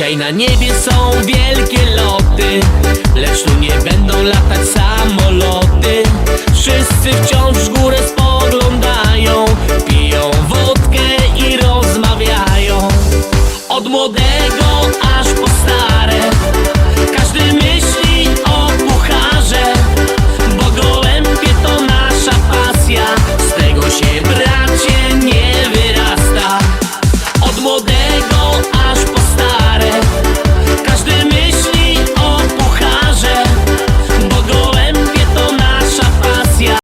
Dzisiaj na niebie są wielkie loty Lecz tu nie będą latać samoloty. Wszyscy wciąż w górę spoglądają Piją wodkę i rozmawiają. Od młodego aż po stare